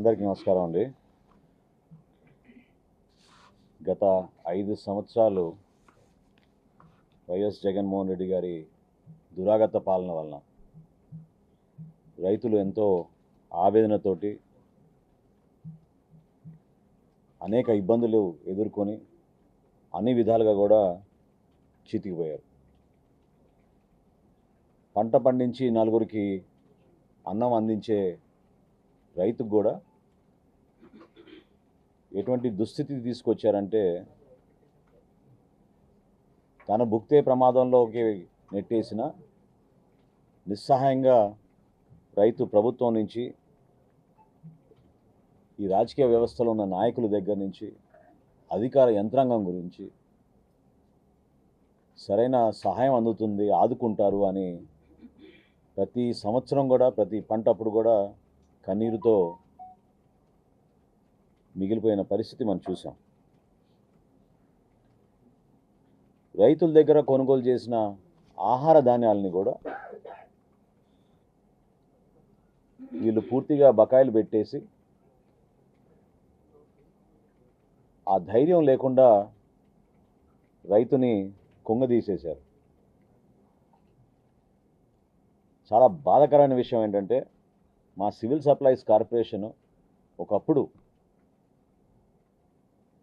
అందరికీ నమస్కారం అండి. గత ఐదు సంవత్సరాలు వైఎస్ జగన్మోహన్ రెడ్డి గారి దురాగత పాలన వలన రైతులు ఎంతో ఆవేదనతోటి అనేక ఇబ్బందులు ఎదుర్కొని అన్ని విధాలుగా కూడా చితికిపోయారు. పంట పండించి నలుగురికి అన్నం అందించే రైతుకు కూడా ఎటువంటి దుస్థితి తీసుకొచ్చారంటే తన భుక్తే ప్రమాదంలోకి నెట్టేసిన నిస్సహాయంగా రైతు ప్రభుత్వం నుంచి ఈ రాజకీయ వ్యవస్థలో ఉన్న నాయకుల దగ్గర నుంచి అధికార యంత్రాంగం గురించి సరైన సహాయం అందుతుంది ఆదుకుంటారు అని ప్రతి సంవత్సరం కూడా ప్రతి పంట అప్పుడు కూడా కన్నీరుతో మిగిలిపోయిన పరిస్థితి మనం చూసాం. రైతుల దగ్గర కొనుగోలు చేసిన ఆహార ధాన్యాలని కూడా వీళ్ళు పూర్తిగా బకాయిలు పెట్టేసి ఆ ధైర్యం లేకుండా రైతుని కుంగదీసేశారు. చాలా బాధాకరమైన విషయం ఏంటంటే మా సివిల్ సప్లైస్ కార్పొరేషన్ ఒకప్పుడు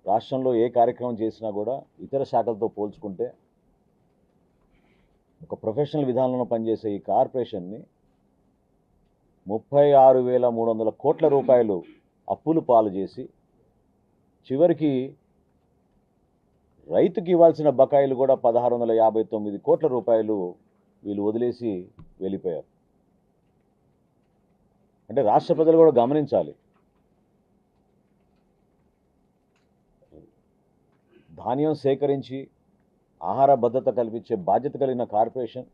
రాష్ట్రంలో ఏ కార్యక్రమం చేసినా కూడా ఇతర శాఖలతో పోల్చుకుంటే ఒక ప్రొఫెషనల్ విధానంలో పనిచేసే ఈ కార్పొరేషన్ని ముప్పై ఆరు వేల మూడు వందల కోట్ల రూపాయలు అప్పులు పాలు చేసి చివరికి రైతుకి ఇవ్వాల్సిన బకాయిలు కూడా పదహారు వందల యాభై తొమ్మిది కోట్ల రూపాయలు వీళ్ళు వదిలేసి వెళ్ళిపోయారు. అంటే రాష్ట్ర ప్రజలు కూడా గమనించాలి. ధాన్యం సేకరించి ఆహార భద్రత కల్పించే బాధ్యత కలిగిన కార్పొరేషన్.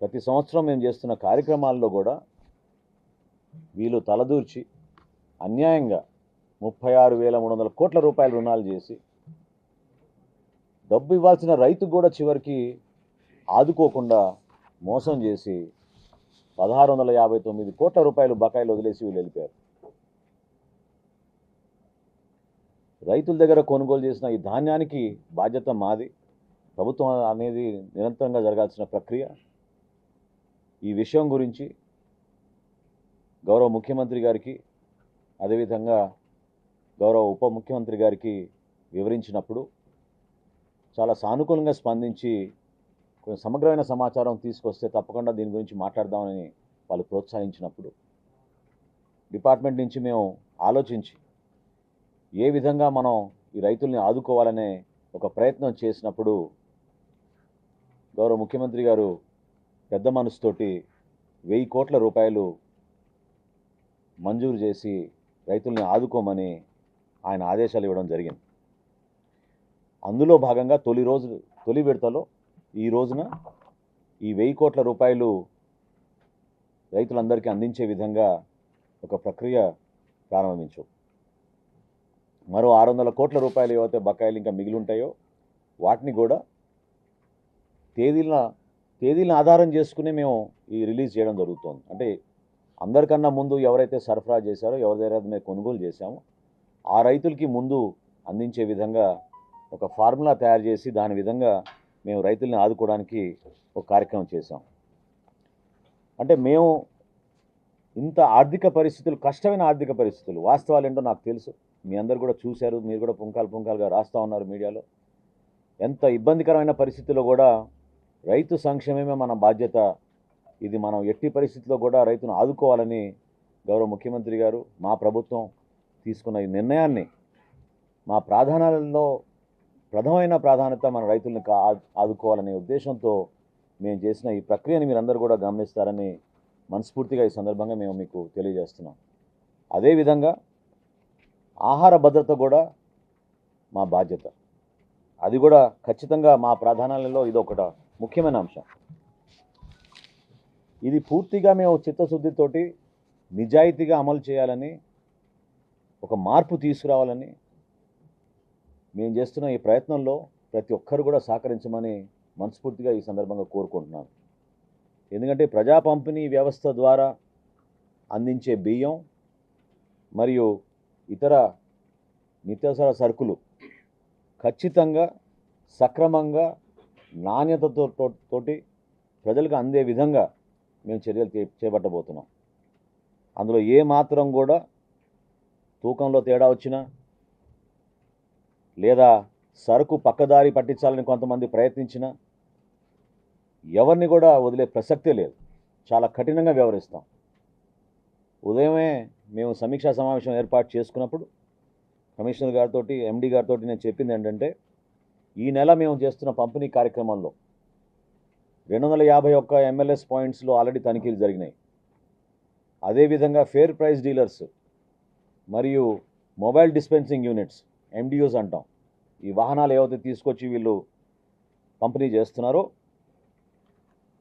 ప్రతి సంవత్సరం మేము చేస్తున్న కార్యక్రమాల్లో కూడా వీళ్ళు తలదూర్చి అన్యాయంగా ముప్పై ఆరు వేల మూడు వందల కోట్ల రూపాయలు రుణాలు చేసి డబ్బు ఇవ్వాల్సిన రైతు కూడా చివరికి ఆదుకోకుండా మోసం చేసి పదహారు వందల యాభై తొమ్మిది కోట్ల రూపాయలు బకాయిలు వదిలేసి వీళ్ళు వెళ్ళిపోయారు. రైతుల దగ్గర కొనుగోలు చేసిన ఈ ధాన్యానికి బాధ్యత మాది. ప్రభుత్వం అనేది నిరంతరంగా జరగాల్సిన ప్రక్రియ. ఈ విషయం గురించి గౌరవ ముఖ్యమంత్రి గారికి అదేవిధంగా గౌరవ ఉప ముఖ్యమంత్రి గారికి వివరించినప్పుడు చాలా సానుకూలంగా స్పందించి కొంచెం సమగ్రమైన సమాచారం తీసుకొస్తే తప్పకుండా దీని గురించి మాట్లాడదామని వాళ్ళు ప్రోత్సహించినప్పుడు డిపార్ట్మెంట్ నుంచి మేము ఆలోచించి ఏ విధంగా మనం ఈ రైతుల్ని ఆదుకోవాలనే ఒక ప్రయత్నం చేసినప్పుడు గౌరవ ముఖ్యమంత్రి గారు పెద్ద మనసుతోటి వెయ్యి కోట్ల రూపాయలు మంజూరు చేసి రైతుల్ని ఆదుకోమని ఆయన ఆదేశాలు ఇవ్వడం జరిగింది. అందులో భాగంగా తొలి రోజు తొలి విడతలో ఈ రోజున ఈ వెయ్యి కోట్ల రూపాయలు రైతులందరికీ అందించే విధంగా ఒక ప్రక్రియ ప్రారంభించు. మరో ఆరు వందల కోట్ల రూపాయలు ఏవైతే బకాయిలు ఇంకా మిగిలి ఉంటాయో వాటిని కూడా తేదీల తేదీలను ఆధారం చేసుకుని మేము ఈ రిలీజ్ చేయడం జరుగుతుంది. అంటే అందరికన్నా ముందు ఎవరైతే సరఫరా చేశారో ఎవరి దగ్గర మేము కొనుగోలు చేశామో ఆ రైతులకి ముందు అందించే విధంగా ఒక ఫార్ములా తయారు చేసి దాని విధంగా మేము రైతుల్ని ఆదుకోవడానికి ఒక కార్యక్రమం చేశాం. అంటే మేము ఇంత ఆర్థిక పరిస్థితులు కష్టమైన ఆర్థిక పరిస్థితులు వాస్తవాలు ఏంటో నాకు తెలుసు. మీ అందరు కూడా చూశారు మీరు కూడా పుంకాలు పుంకాలుగా రాస్తూ ఉన్నారు మీడియాలో. ఎంత ఇబ్బందికరమైన పరిస్థితుల్లో కూడా రైతు సంక్షేమమే మన బాధ్యత. ఇది మనం ఎట్టి పరిస్థితుల్లో కూడా రైతును ఆదుకోవాలని గౌరవ ముఖ్యమంత్రి గారు మా ప్రభుత్వం తీసుకున్న ఈ నిర్ణయాన్ని మా ప్రాధాన్యాలలో ప్రథమైన ప్రాధాన్యత మన రైతులను ఆదుకోవాలనే ఉద్దేశంతో మేము చేసిన ఈ ప్రక్రియని మీరందరూ కూడా గమనిస్తారని మనస్ఫూర్తిగా ఈ సందర్భంగా మేము మీకు తెలియజేస్తున్నాం. అదేవిధంగా ఆహార భద్రత కూడా మా బాధ్యత. అది కూడా ఖచ్చితంగా మా ప్రాధాన్యాలలో ఇది ఒకట ముఖ్యమైన అంశం. ఇది పూర్తిగా మేము చిత్తశుద్ధితోటి నిజాయితీగా అమలు చేయాలని ఒక మార్పు తీసుకురావాలని మేము చేస్తున్న ఈ ప్రయత్నంలో ప్రతి ఒక్కరు కూడా సహకరించమని మనస్ఫూర్తిగా ఈ సందర్భంగా కోరుకుంటున్నాను. ఎందుకంటే ప్రజా పంపిణీ వ్యవస్థ ద్వారా అందించే బియ్యం మరియు ఇతర నిత్యావసర సరుకులు ఖచ్చితంగా సక్రమంగా నాణ్యతతో తోటి ప్రజలకు అందే విధంగా మేము చర్యలు చే చేపట్టబోతున్నాం. అందులో ఏ మాత్రం కూడా తూకంలో తేడా వచ్చినా లేదా సరుకు పక్కదారి పట్టించాలని కొంతమంది ప్రయత్నించినా ఎవరిని కూడా వదిలే ప్రసక్తే లేదు. చాలా కఠినంగా వ్యవహరిస్తాం. ఉదయమే మేము సమీక్షా సమావేశం ఏర్పాటు చేసుకున్నప్పుడు కమిషనర్ గారితో ఎండి గారితో నేను చెప్పింది ఏంటంటే ఈ నెల మేము చేస్తున్న పంపిణీ కార్యక్రమంలో రెండు వందల యాభై ఒక్క ఎంఎల్ఎస్ పాయింట్స్లో ఆల్రెడీ తనిఖీలు జరిగినాయి. అదేవిధంగా ఫేర్ ప్రైస్ డీలర్స్ మరియు మొబైల్ డిస్పెన్సింగ్ యూనిట్స్ ఎండియూస్ అంటాం. ఈ వాహనాలు ఏవైతే తీసుకొచ్చి వీళ్ళు పంపిణీ చేస్తున్నారో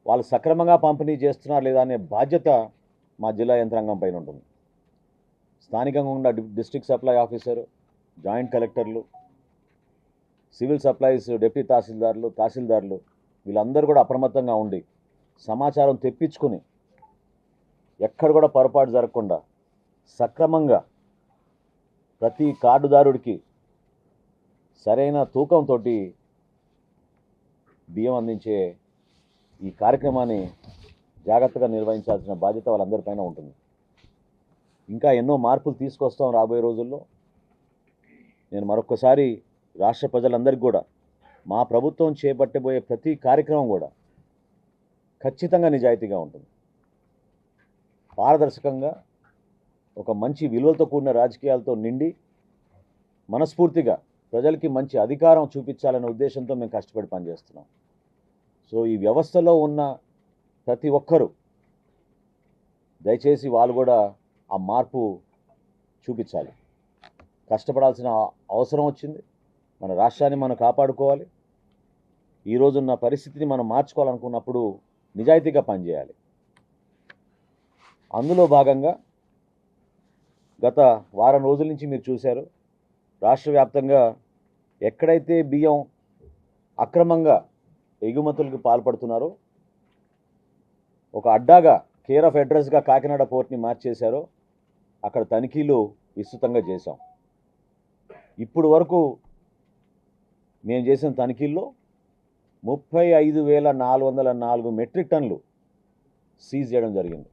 వాళ్ళు సక్రమంగా పంపిణీ చేస్తున్నారు లేదా అనే బాధ్యత మా జిల్లా యంత్రాంగం పైన ఉంటుంది. స్థానికంగా ఉన్న డిస్ట్రిక్ట్ సప్లై ఆఫీసర్ జాయింట్ కలెక్టర్లు సివిల్ సప్లైస్ డిప్యూటీ తహసీల్దార్లు తహసీల్దార్లు వీళ్ళందరూ కూడా అప్రమత్తంగా ఉండి సమాచారం తెప్పించుకుని ఎక్కడ కూడా పొరపాటు జరగకుండా సక్రమంగా ప్రతి కార్డుదారుడికి సరైన తూకంతో బియ్యం అందించే ఈ కార్యక్రమాన్ని జాగ్రత్తగా నిర్వహించాల్సిన బాధ్యత వాళ్ళందరిపైన ఉంటుంది. ఇంకా ఎన్నో మార్పులు తీసుకొస్తాం రాబోయే రోజుల్లో. నేను మరొకసారి రాష్ట్ర ప్రజలందరికీ కూడా మా ప్రభుత్వం చేపట్టబోయే ప్రతి కార్యక్రమం కూడా ఖచ్చితంగా నిజాయితీగా ఉంటుంది. పారదర్శకంగా ఒక మంచి విలువలతో కూడిన రాజకీయాలతో నిండి మనస్ఫూర్తిగా ప్రజలకి మంచి అధికారం చూపించాలనే ఉద్దేశంతో మేము కష్టపడి పనిచేస్తున్నాం. సో ఈ వ్యవస్థలో ఉన్న ప్రతి ఒక్కరూ దయచేసి వాళ్ళు కూడా ఆ మార్పు చూపించాలి. కష్టపడాల్సిన అవసరం వచ్చింది. మన రాష్ట్రాన్ని మనం కాపాడుకోవాలి. ఈ రోజున్న పరిస్థితిని మనం మార్చుకోవాలనుకున్నప్పుడు నిజాయితీగా పనిచేయాలి. అందులో భాగంగా గత వారం రోజుల నుంచి మీరు చూశారు. రాష్ట్ర వ్యాప్తంగా ఎక్కడైతే బియ్యం అక్రమంగా ఎగుమతులకు పాల్పడుతున్నారో. ఒక అడ్డాగా కేర్ ఆఫ్ అడ్రస్గా కాకినాడ పోర్ట్ని మార్చేశారో. అక్కడ తనిఖీలు విస్తృతంగా చేశాం. ఇప్పుడు వరకు మేము చేసిన తనిఖీల్లో ముప్పై ఐదు వేల నాలుగు వందల నాలుగు మెట్రిక్ టన్లు సీజ్ చేయడం జరిగింది.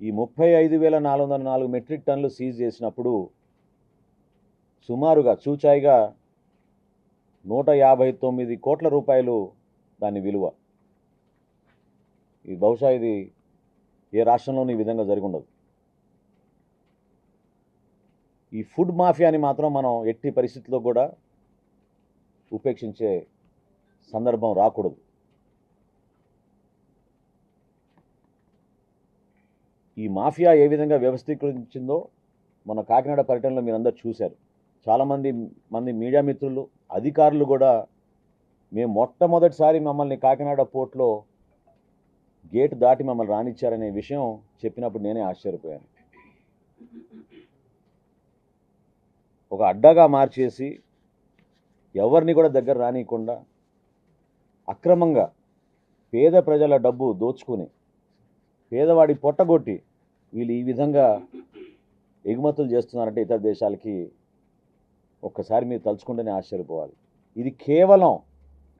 ఈ ముప్పై ఐదు వేల నాలుగు వందల నాలుగు మెట్రిక్ టన్లు సీజ్ చేసినప్పుడు సుమారుగా చూచాయిగా నూట యాభై తొమ్మిది కోట్ల రూపాయలు దాని విలువ. ఇది బహుశా ఇది ఏ రాష్ట్రంలోనూ ఈ విధంగా జరిగి ఉండదు. ఈ ఫుడ్ మాఫియాని మాత్రం మనం ఎట్టి పరిస్థితుల్లో కూడా ఉపేక్షించే సందర్భం రాకూడదు. ఈ మాఫియా ఏ విధంగా వ్యవస్థీకరించిందో మన కాకినాడ పర్యటనలో మీరందరూ చూశారు. చాలామంది మంది మీడియా మిత్రులు అధికారులు కూడా మేము మొట్టమొదటిసారి మమ్మల్ని కాకినాడ పోర్ట్లో గేట్ దాటి మమ్మల్ని రానిచ్చారనే విషయం చెప్పినప్పుడు నేనే ఆశ్చర్యపోయాను. ఒక అడ్డాగా మార్చేసి ఎవరిని కూడా దగ్గర రానియకుండా అక్రమంగా పేద ప్రజల డబ్బు దోచుకుని పేదవాడి పొట్టగొట్టి వీళ్ళు ఈ విధంగా ఎగుమతులు చేస్తున్నారంటే ఇతర దేశాలకి ఒక్కసారి మీరు తలుచుకుంటేనే ఆశ్చర్యపోవాలి. ఇది కేవలం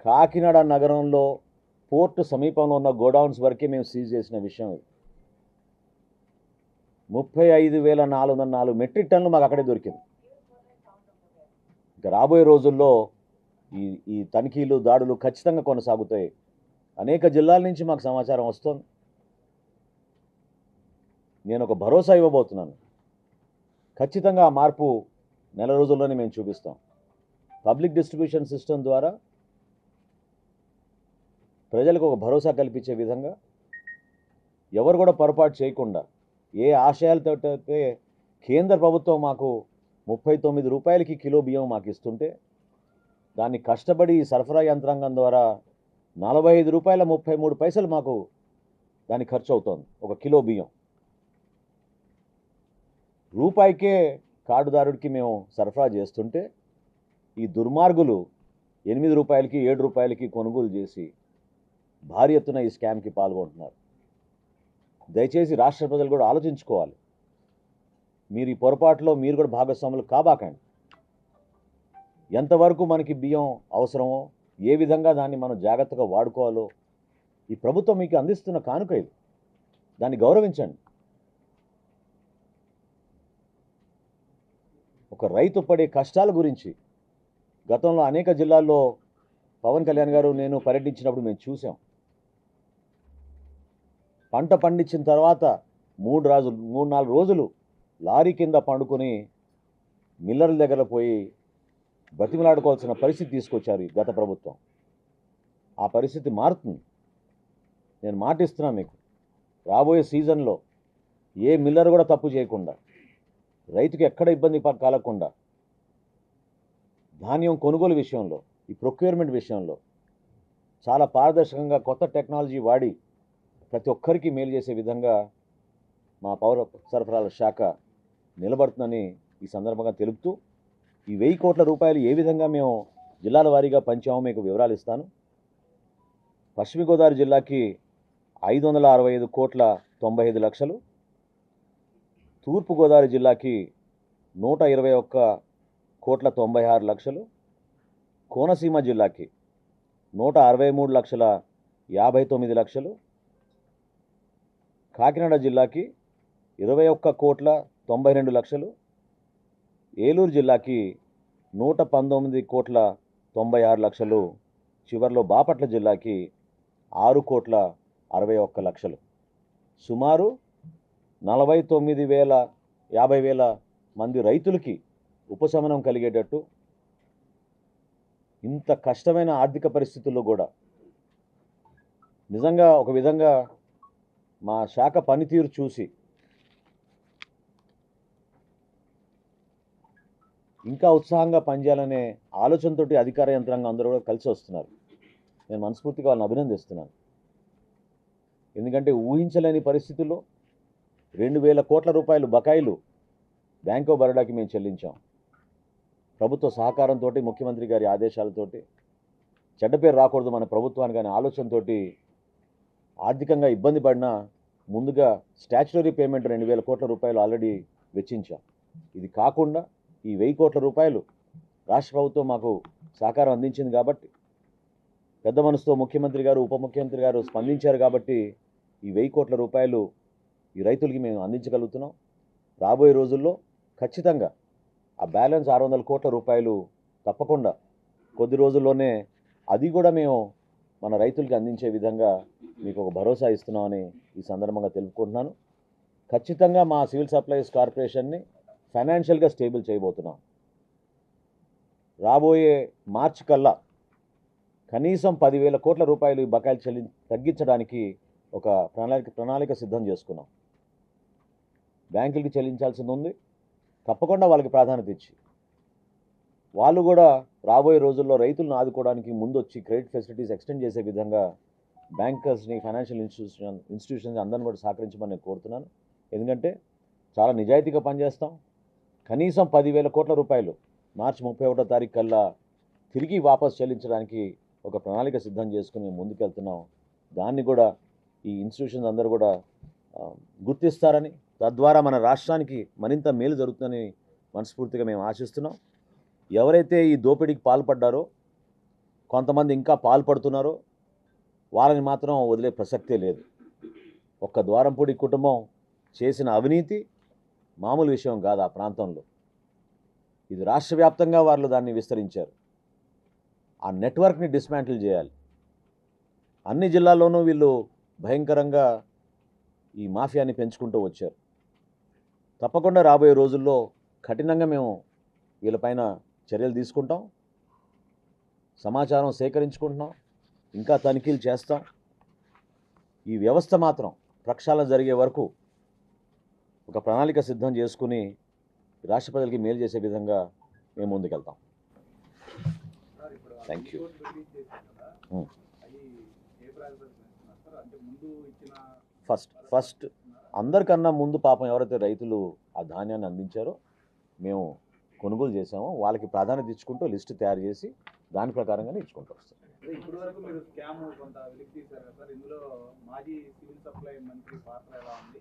కాకినాడ నగరంలో పోర్టు సమీపంలో ఉన్న గోడౌన్స్ వరకే మేము సీజ్ చేసిన విషయం ఇది. ముప్పై ఐదు వేల నాలుగు వందల నాలుగు మెట్రిక్ టన్నులు మాకు అక్కడే దొరికింది. ఇంకా రాబోయే రోజుల్లో ఈ ఈ తనిఖీలు దాడులు ఖచ్చితంగా కొనసాగుతాయి. అనేక జిల్లాల నుంచి మాకు సమాచారం వస్తుంది. నేను ఒక భరోసా ఇవ్వబోతున్నాను. ఖచ్చితంగా ఆ మార్పు నెల రోజుల్లోనే మేము చూపిస్తాం. పబ్లిక్ డిస్ట్రిబ్యూషన్ సిస్టమ్ ద్వారా ప్రజలకు ఒక భరోసా కల్పించే విధంగా ఎవరు కూడా పొరపాటు చేయకుండా ఏ ఆశయాలతో అయితే కేంద్ర ప్రభుత్వం మాకు ముప్పై తొమ్మిది రూపాయలకి కిలో బియ్యం మాకు ఇస్తుంటే దాన్ని కష్టపడి సరఫరా యంత్రాంగం ద్వారా నలభై ఐదు రూపాయల ముప్పై మూడు పైసలు మాకు దానికి ఖర్చు అవుతోంది. ఒక కిలో బియ్యం. రూపాయికే కార్డుదారుడికి మేము సరఫరా చేస్తుంటే ఈ దుర్మార్గులు ఎనిమిది రూపాయలకి ఏడు రూపాయలకి కొనుగోలు చేసి భారీ ఎత్తున ఈ స్కామ్కి పాల్గొంటున్నారు. దయచేసి రాష్ట్ర ప్రజలు కూడా ఆలోచించుకోవాలి. మీరు ఈ పొరపాటులో మీరు కూడా భాగస్వాములు కాబాకండి. ఎంతవరకు మనకి బియ్యం అవసరమో ఏ విధంగా దాన్ని మనం జాగ్రత్తగా వాడుకోవాలో ఈ ప్రభుత్వం మీకు అందిస్తున్న కానుక ఇది దాన్ని గౌరవించండి. ఒక రైతు పడే కష్టాల గురించి. గతంలో అనేక జిల్లాల్లో పవన్ కళ్యాణ్ గారు నేను పర్యటించినప్పుడు మేము చూసాం. పంట పండించిన తర్వాత మూడు రోజులు మూడు నాలుగు రోజులు లారీ కింద పండుకొని మిల్లర్ల దగ్గర పోయి బతిమలాడుకోవాల్సిన పరిస్థితి తీసుకొచ్చారు ఈ గత ప్రభుత్వం. ఆ పరిస్థితి మారుతుంది. నేను మాటిస్తున్నా మీకు. రాబోయే సీజన్లో ఏ మిల్లర్ కూడా తప్పు చేయకుండా రైతుకి ఎక్కడ ఇబ్బంది కలగకుండా ధాన్యం కొనుగోలు విషయంలో ఈ ప్రొక్యూర్మెంట్ విషయంలో చాలా పారదర్శకంగా కొత్త టెక్నాలజీ వాడి ప్రతి ఒక్కరికి మేలు చేసే విధంగా మా పౌర సరఫరాల శాఖ నిలబడుతుందని ఈ సందర్భంగా తెలుపుతూ ఈ వెయ్యి కోట్ల రూపాయలు ఏ విధంగా మేము జిల్లాల వారీగా పంచామో మీకు వివరాలు ఇస్తాను. పశ్చిమ గోదావరి జిల్లాకి ఐదు వందల అరవై ఐదు కోట్ల తొంభై ఐదు లక్షలు తూర్పుగోదావరి జిల్లాకి నూట ఇరవై ఒక్క కోట్ల తొంభై ఆరు లక్షలు కోనసీమ జిల్లాకి నూట అరవై మూడు లక్షల యాభై తొమ్మిది లక్షలు కాకినాడ జిల్లాకి ఇరవై ఒక్క కోట్ల తొంభై రెండు లక్షలు ఏలూరు జిల్లాకి నూట పంతొమ్మిది కోట్ల తొంభై ఆరు లక్షలు చివర్లో బాపట్ల జిల్లాకి ఆరు కోట్ల అరవై ఒక్క లక్షలు. సుమారు నలభై తొమ్మిది వేల యాభై వేల మంది రైతులకి ఉపశమనం కలిగేటట్టు ఇంత కష్టమైన ఆర్థిక పరిస్థితుల్లో కూడా నిజంగా ఒక విధంగా మా శాఖ పనితీరు చూసి ఇంకా ఉత్సాహంగా పనిచేయాలనే ఆలోచనతోటి అధికార యంత్రాంగం అందరూ కూడా కలిసి వస్తున్నారు. నేను మనస్ఫూర్తిగా వాళ్ళని అభినందిస్తున్నాను. ఎందుకంటే ఊహించలేని పరిస్థితుల్లో రెండు వేల కోట్ల రూపాయలు బకాయిలు బ్యాంక్ ఆఫ్ బరోడాకి మేము చెల్లించాం. ప్రభుత్వ సహకారంతో ముఖ్యమంత్రి గారి ఆదేశాలతోటి చెడ్డ పేరు రాకూడదు మన ప్రభుత్వానికి అనే ఆలోచనతో ఆర్థికంగా ఇబ్బంది పడినా ముందుగా స్టాచ్యుటరీ పేమెంట్ రెండు వేల కోట్ల రూపాయలు ఆల్రెడీ వెచ్చించాం. ఇది కాకుండా ఈ వెయ్యి కోట్ల రూపాయలు రాష్ట్ర ప్రభుత్వం మాకు సహకారం అందించింది కాబట్టి పెద్ద మనసుతో ముఖ్యమంత్రి గారు ఉప ముఖ్యమంత్రి గారు స్పందించారు కాబట్టి ఈ వెయ్యి కోట్ల రూపాయలు ఈ రైతులకి మేము అందించగలుగుతున్నాం. రాబోయే రోజుల్లో ఖచ్చితంగా ఆ బ్యాలెన్స్ ఆరు వందల కోట్ల రూపాయలు తప్పకుండా కొద్ది రోజుల్లోనే అది కూడా మేము మన రైతులకి అందించే విధంగా మీకు ఒక భరోసా ఇస్తున్నామని ఈ సందర్భంగా తెలుపుకుంటున్నాను. ఖచ్చితంగా మా సివిల్ సప్లైస్ కార్పొరేషన్ని ఫైనాన్షియల్గా స్టేబుల్ చేయబోతున్నాం. రాబోయే మార్చి కల్లా కనీసం పదివేల కోట్ల రూపాయలు ఈ బకాయిలు చెల్లి తగ్గించడానికి ఒక ప్రణాళిక ప్రణాళిక సిద్ధం చేసుకున్నాం. బ్యాంకులకి చెల్లించాల్సింది ఉంది తప్పకుండా వాళ్ళకి ప్రాధాన్యత ఇచ్చి. వాళ్ళు కూడా రాబోయే రోజుల్లో రైతులను ఆదుకోవడానికి ముందు వచ్చి క్రెడిట్ ఫెసిలిటీస్ ఎక్స్టెండ్ చేసే విధంగా బ్యాంకర్స్ని ఫైనాన్షియల్ ఇన్స్టిట్యూషన్ ఇన్స్టిట్యూషన్స్ అందరిని కూడా సహకరించమని నేను కోరుతున్నాను. ఎందుకంటే చాలా నిజాయితీగా పనిచేస్తాం. కనీసం పదివేల కోట్ల రూపాయలు మార్చి ముప్పై ఒకటో తారీఖు కల్లా తిరిగి వాపస్ చెల్లించడానికి ఒక ప్రణాళిక సిద్ధం చేసుకుని ముందుకెళ్తున్నాం. దాన్ని కూడా ఈ ఇన్స్టిట్యూషన్స్ అందరూ కూడా గుర్తిస్తారని తద్వారా మన రాష్ట్రానికి మరింత మేలు జరుగుతుందని మనస్ఫూర్తిగా మేము ఆశిస్తున్నాం. ఎవరైతే ఈ దోపిడీకి పాల్పడ్డారో కొంతమంది ఇంకా పాల్పడుతున్నారో వాళ్ళని మాత్రం వదిలే ప్రసక్తే లేదు. ఒక్క ద్వారంపూడి కుటుంబం చేసిన అవినీతి మామూలు విషయం కాదు ఆ ప్రాంతంలో. ఇది రాష్ట్ర వ్యాప్తంగా వాళ్ళు దాన్ని విస్తరించారు. ఆ నెట్వర్క్ని డిస్మాంటిల్ చేయాలి. అన్ని జిల్లాల్లోనూ వీళ్ళు భయంకరంగా ఈ మాఫియాని పెంచుకుంటూ వచ్చారు. తప్పకుండా రాబోయే రోజుల్లో కఠినంగా మేము వీళ్ళపైన చర్యలు తీసుకుంటాం. సమాచారం సేకరించుకుంటున్నాం. ఇంకా తనిఖీలు చేస్తాం. ఈ వ్యవస్థ మాత్రం ప్రక్షాళన జరిగే వరకు ఒక ప్రణాళిక సిద్ధం చేసుకుని రాష్ట్ర ప్రజలకి మేలు చేసే విధంగా మేము ముందుకెళ్తాం. సార్ ఇప్పుడు ఫస్ట్ ఫస్ట్ అందరికన్నా ముందు పాపం ఎవరైతే రైతులు ఆ ధాన్యాన్ని అందించారో మేము కొనుగోలు చేసామో వాళ్ళకి ప్రాధాన్యత ఇచ్చుకుంటూ లిస్టు తయారు చేసి దాని ప్రకారంగానే ఇచ్చుకుంటూ వస్తాం. అదే ఇప్పటి వరకు మీరు స్కామ్ కొంత వెలికి తీశారు కదా సార్? ఇందులో మాజీ సివిల్ సప్లై మంత్రి పాత్ర ఎలా ఉంది?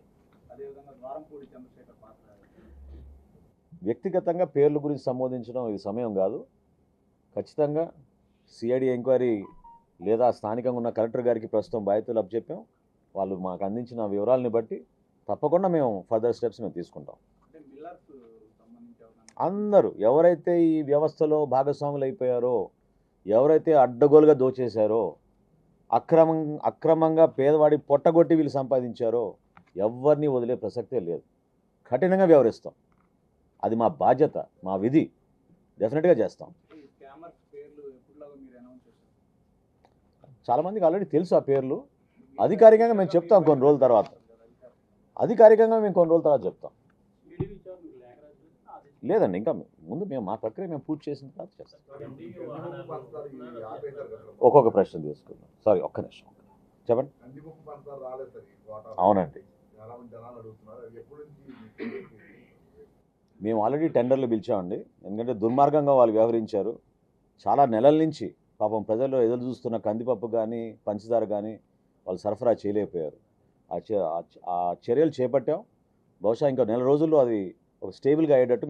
అదేవిధంగా ద్వారంపూడి చంద్రశేఖర్ పాత్ర ఎలా ఉంది? వ్యక్తిగతంగా పేర్ల గురించి సంబోధించడం ఇది సమయం కాదు. ఖచ్చితంగా సిఐడి ఎంక్వైరీ లేదా స్థానికంగా ఉన్న కలెక్టర్ గారికి ప్రస్తుతం బాధ్యతలు అప్పచెప్పాం. వాళ్ళు మాకు అందించిన వివరాలని బట్టి తప్పకుండా మేము ఫర్దర్ స్టెప్స్ మేము తీసుకుంటాం. అందరూ ఎవరైతే ఈ వ్యవస్థలో భాగస్వాములు అయిపోయారో ఎవరైతే అడ్డగోలుగా దోచేశారో అక్రమం అక్రమంగా పేదవాడి పొట్టగొట్టి వీళ్ళు సంపాదించారో ఎవరిని వదిలే ప్రసక్తే లేదు. కఠినంగా వ్యవహరిస్తాం. అది మా బాధ్యత మా విధి. డెఫినెట్గా చేస్తాం. చాలామందికి ఆల్రెడీ తెలుసు ఆ పేర్లు. అధికారికంగా మేము చెప్తాం కొన్ని రోజుల తర్వాత. అధికారికంగా మేము కొన్ని రోజుల తర్వాత చెప్తాం. లేదండి ఇంకా ముందు మేము మా ప్రక్రియ మేము పూర్తి చేసిన తర్వాత చేస్తాం ఒక్కొక్క ప్రశ్న తీసుకుందాం. సారీ ఒక్క నిమిషం. చెప్పండి. అవునండి. మేము ఆల్రెడీ టెండర్లు పిలిచామండి. ఎందుకంటే దుర్మార్గంగా వాళ్ళు వ్యవహరించారు. చాలా నెలల నుంచి పాపం ప్రజల్లో ఎదురు చూస్తున్న కందిపప్పు కానీ పంచదార కానీ వాళ్ళు సరఫరా చేయలేకపోయారు. ఆ ఆ చర్యలు చేపట్టాం. బహుశా ఇంకా నెల రోజుల్లో అది ఒక స్టేబుల్గా అయ్యేటట్టు